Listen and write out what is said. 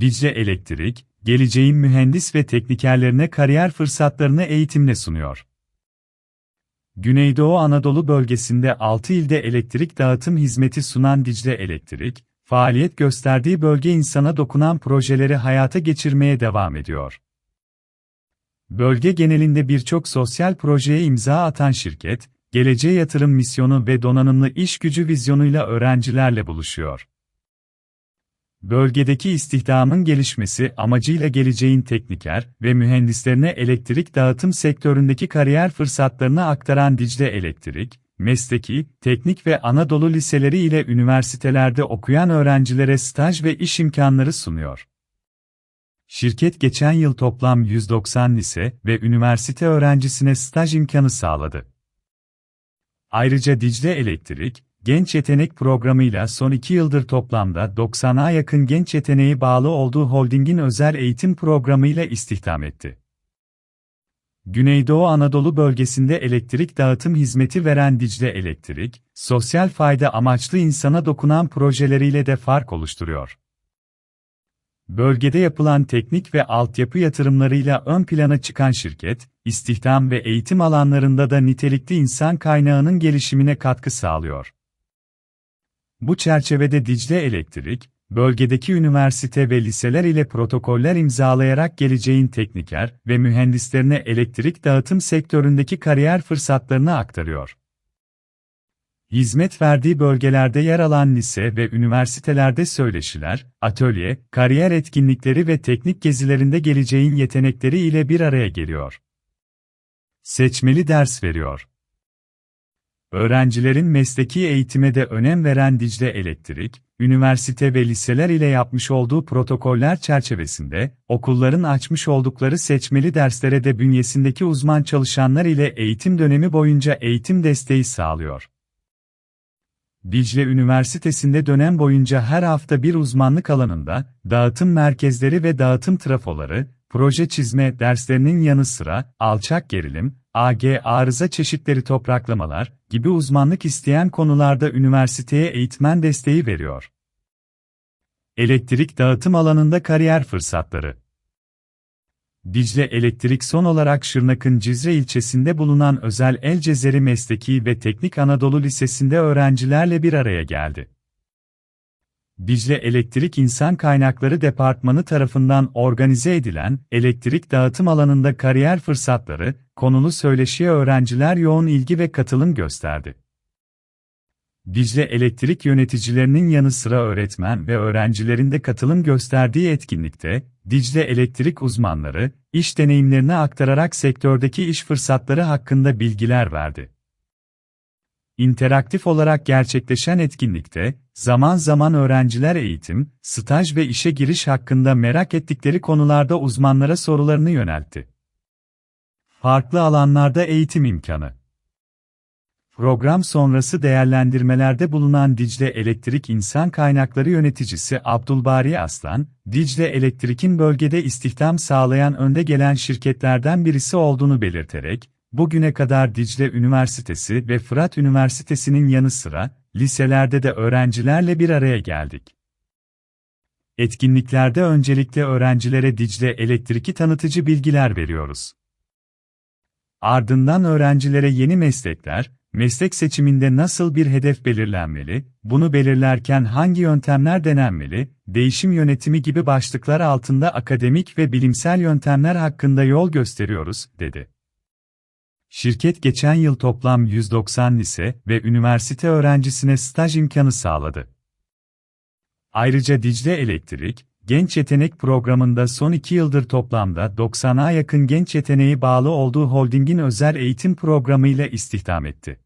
Dicle Elektrik, geleceğin mühendis ve teknikerlerine kariyer fırsatlarını eğitimle sunuyor. Güneydoğu Anadolu bölgesinde 6 ilde elektrik dağıtım hizmeti sunan Dicle Elektrik, faaliyet gösterdiği bölge insana dokunan projeleri hayata geçirmeye devam ediyor. Bölge genelinde birçok sosyal projeye imza atan şirket, geleceğe yatırım misyonu ve donanımlı iş gücü vizyonuyla öğrencilerle buluşuyor. Bölgedeki istihdamın gelişmesi amacıyla geleceğin tekniker ve mühendislerine elektrik dağıtım sektöründeki kariyer fırsatlarını aktaran Dicle Elektrik, mesleki, teknik ve Anadolu liseleri ile üniversitelerde okuyan öğrencilere staj ve iş imkanları sunuyor. Şirket geçen yıl toplam 190 lise ve üniversite öğrencisine staj imkanı sağladı. Ayrıca Dicle Elektrik, Genç Yetenek Programı'yla son iki yıldır toplamda 90'a yakın genç yeteneği bağlı olduğu holdingin özel eğitim programıyla istihdam etti. Güneydoğu Anadolu bölgesinde elektrik dağıtım hizmeti veren Dicle Elektrik, sosyal fayda amaçlı insana dokunan projeleriyle de fark oluşturuyor. Bölgede yapılan teknik ve altyapı yatırımlarıyla ön plana çıkan şirket, istihdam ve eğitim alanlarında da nitelikli insan kaynağının gelişimine katkı sağlıyor. Bu çerçevede Dicle Elektrik, bölgedeki üniversite ve liseler ile protokoller imzalayarak geleceğin tekniker ve mühendislerine elektrik dağıtım sektöründeki kariyer fırsatlarını aktarıyor. Hizmet verdiği bölgelerde yer alan lise ve üniversitelerde söyleşiler, atölye, kariyer etkinlikleri ve teknik gezilerinde geleceğin yetenekleri ile bir araya geliyor. Seçmeli ders veriyor. Öğrencilerin mesleki eğitime de önem veren Dicle Elektrik, üniversite ve liseler ile yapmış olduğu protokoller çerçevesinde, okulların açmış oldukları seçmeli derslere de bünyesindeki uzman çalışanlar ile eğitim dönemi boyunca eğitim desteği sağlıyor. Dicle Üniversitesi'nde dönem boyunca her hafta bir uzmanlık alanında, dağıtım merkezleri ve dağıtım trafoları, proje çizme derslerinin yanı sıra, alçak gerilim, AG arıza çeşitleri topraklamalar gibi uzmanlık isteyen konularda üniversiteye eğitmen desteği veriyor. Elektrik dağıtım alanında kariyer fırsatları Dicle Elektrik son olarak Şırnak'ın Cizre ilçesinde bulunan Özel El Cezeri Mesleki ve Teknik Anadolu Lisesi'nde öğrencilerle bir araya geldi. Dicle Elektrik İnsan Kaynakları Departmanı tarafından organize edilen elektrik dağıtım alanında kariyer fırsatları konulu söyleşiye öğrenciler yoğun ilgi ve katılım gösterdi. Dicle Elektrik yöneticilerinin yanı sıra öğretmen ve öğrencilerin de katılım gösterdiği etkinlikte, Dicle Elektrik uzmanları, iş deneyimlerini aktararak sektördeki iş fırsatları hakkında bilgiler verdi. İnteraktif olarak gerçekleşen etkinlikte, zaman zaman öğrenciler eğitim, staj ve işe giriş hakkında merak ettikleri konularda uzmanlara sorularını yöneltti. Farklı alanlarda eğitim imkanı Program sonrası değerlendirmelerde bulunan Dicle Elektrik İnsan Kaynakları Yöneticisi Abdulbari Aslan, Dicle Elektrik'in bölgede istihdam sağlayan önde gelen şirketlerden birisi olduğunu belirterek, bugüne kadar Dicle Üniversitesi ve Fırat Üniversitesi'nin yanı sıra, liselerde de öğrencilerle bir araya geldik. Etkinliklerde öncelikle öğrencilere Dicle Elektrik'i tanıtıcı bilgiler veriyoruz. Ardından öğrencilere yeni meslekler, meslek seçiminde nasıl bir hedef belirlenmeli, bunu belirlerken hangi yöntemler denenmeli, değişim yönetimi gibi başlıklar altında akademik ve bilimsel yöntemler hakkında yol gösteriyoruz, dedi. Şirket geçen yıl toplam 190 lise ve üniversite öğrencisine staj imkanı sağladı. Ayrıca Dicle Elektrik, Genç Yetenek Programı'nda son iki yıldır toplamda 90'a yakın genç yeteneği bağlı olduğu holdingin özel eğitim programıyla istihdam etti.